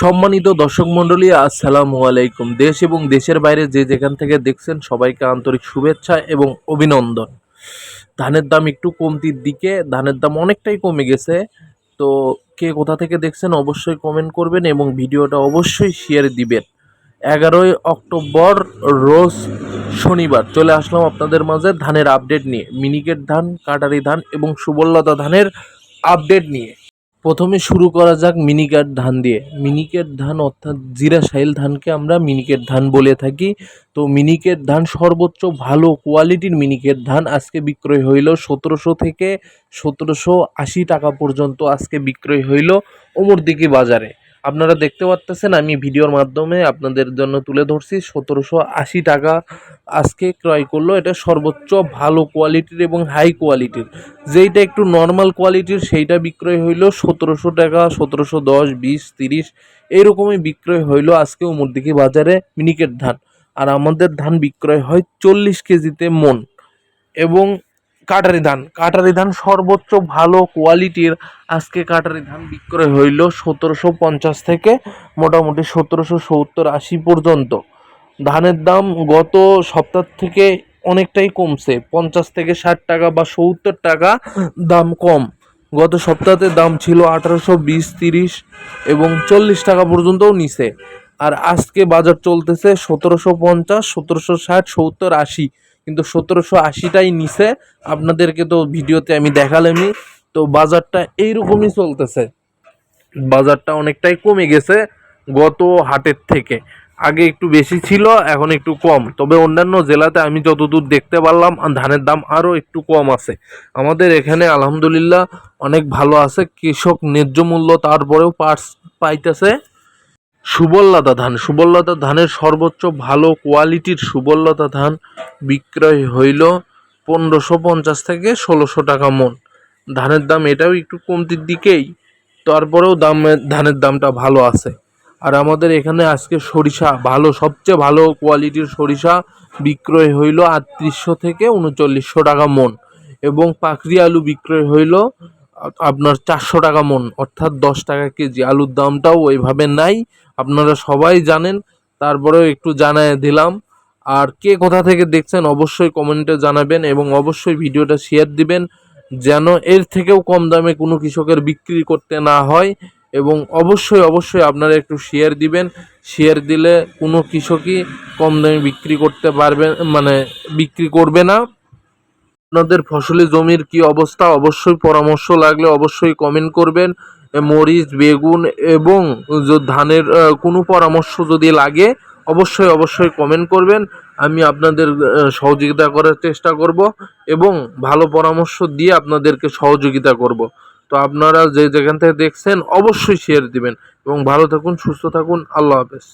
সম্মানিত দর্শক মণ্ডলী, আসসালামু আলাইকুম। দেশ এবং দেশের বাইরে যে যেখান থেকে দেখছেন সবাইকে আন্তরিক শুভেচ্ছা এবং অভিনন্দন। ধানের দাম একটু কমতির দিকে, ধানের দাম অনেকটাই কমে গেছে। তো কে কোথা থেকে দেখছেন অবশ্যই কমেন্ট করবেন এবং ভিডিওটা অবশ্যই শেয়ার দিবেন। এগারোই অক্টোবর, রোজ শনিবার চলে আসলাম আপনাদের মাঝে ধানের আপডেট নিয়ে। মিনিকেট ধান, কাটারি ধান এবং সুবর্ণতা ধানের আপডেট নিয়ে। প্রথমে শুরু করা যাক মিনিকেট ধান দিয়ে। মিনিকেট ধান অর্থাৎ জিরা সাইল ধানকে আমরা মিনিকেট ধান বলে থাকি। তো মিনিকেট ধান সর্বোচ্চ ভালো কোয়ালিটির মিনিকেট ধান আজকে বিক্রয় হইল সতেরোশো থেকে সতেরোশো আশি টাকা পর্যন্ত আজকে বিক্রয় হইল ওমর দিকে বাজারে। আপনারা দেখতে পাচ্তেছেন আমি ভিডিওর মাধ্যমে আপনাদের জন্য তুলে ধরছি। সতেরোশো আশি টাকা আজকে ক্রয় করল। এটা সর্বোচ্চ ভালো কোয়ালিটির এবং হাই কোয়ালিটির যেইটা একটু নর্মাল কোয়ালিটির সেইটা বিক্রয় হইল সতেরোশো টাকা, সতেরোশো দশ, বিশ, তিরিশ এইরকমই বিক্রয় হইল আজকে উমরদিঘি বাজারে মিনিকেট ধান। আর আমাদের ধান বিক্রয় হয় চল্লিশ কেজিতে মন। এবং কাটারি ধান। কাটারি ধান সর্বোচ্চ ভালো কোয়ালিটির। আজকে কাটারি ধান বিক্রয় হইল সতেরোশো পঞ্চাশ থেকে মোটামুটি সতেরোশো সত্তর আশি পর্যন্ত। ধানের দাম গত সপ্তাহ থেকে অনেকটাই কমছে। পঞ্চাশ থেকে ষাট টাকা বা সত্তর টাকা দাম কম। গত সপ্তাহতে দাম ছিল আঠারোশো বিশ তিরিশ এবং চল্লিশ টাকা পর্যন্তও নিছে আর আজকে বাজার চলতেছে সতেরোশো পঞ্চাশ, সতেরোশো ষাট, সত্তর আশি। কিন্তু সতেরোশো আশিটাই নিছে। আপনাদেরকে তো ভিডিওতে আমি দেখালামই। তো বাজারটা এইরকমই চলতেছে। বাজারটা অনেকটাই কমে গেছে গত হাটের থেকে। আগে একটু বেশি ছিল, এখন একটু কম। তবে অন্যান্য জেলাতে আমি যতদূর দেখতে পারলাম, ধানের দাম আরও একটু কম আছে। আমাদের এখানে আলহামদুলিল্লাহ অনেক ভালো আছে। কৃষক ন্যায্য মূল্য তারপরেও পার্স পাইতেছে। সুবল্লতা ধান। সুবল্লতা ধানের সর্বোচ্চ ভালো কোয়ালিটির সুবল্লতা ধান বিক্রয় হইল পনেরোশো পঞ্চাশ থেকে ষোলোশো টাকা মন। ধানের দাম এটাও একটু কমতির দিকেই, তারপরেও দাম ধানের দামটা ভালো আছে। আর আমাদের এখানে আজকে সরিষা ভালো, সবচেয়ে ভালো কোয়ালিটির সরিষা বিক্রয় হইল আটত্রিশশো থেকে উনচল্লিশশো টাকা মন এবং পাকড়ি আলু বিক্রয় হইল আপনার চারশো টাকা মন, অর্থাৎ দশ টাকা কেজি। আলুর দামটাও ওইভাবে নাই, আপনারা সবাই জানেন, তারপরেও একটু জানায় দিলাম। আর কে কোথা থেকে দেখছেন অবশ্যই কমেন্টে জানাবেন এবং অবশ্যই ভিডিওটা শেয়ার দিবেন, যেন এর থেকেও কম দামে কোনো কৃষকের বিক্রি করতে না হয়। এবং অবশ্যই অবশ্যই আপনারা একটু শেয়ার দিবেন। শেয়ার দিলে কোনো কৃষকই কম দামে বিক্রি করতে পারবে মানে বিক্রি করবে না। আপনাদের ফসলি জমির কি অবস্থা? অবশ্যই পরামর্শ লাগলে অবশ্যই কমেন্ট করবেন। মরিচ, বেগুন এবং ধানের কোনো পরামর্শ যদি লাগে, অবশ্যই অবশ্যই কমেন্ট করবেন। আমি আপনাদের সহযোগিতা করার চেষ্টা করব এবং ভালো পরামর্শ দিয়ে আপনাদেরকে সহযোগিতা করব। তো আপনারা যে যেখান থেকে দেখছেন, অবশ্যই শেয়ার দিবেন এবং ভালো থাকুন, সুস্থ থাকুন। আল্লাহ হাফেজ।